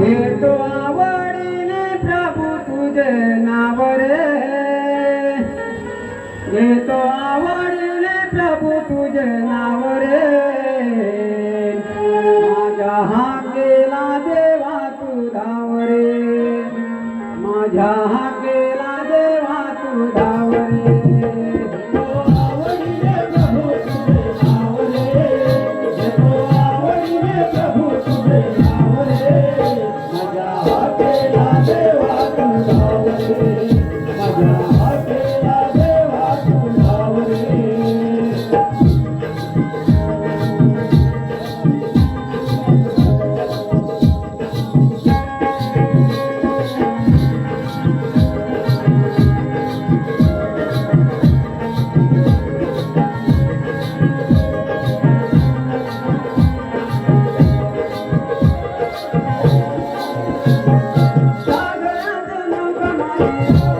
घेतो आवडीने प्रभू तुझे नाव रे. घेतो आवडीने प्रभू तुझे नाव रे. माझ्या हाकेला देवा तू धावरे रे. हा Thank you.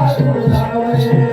I'm not you.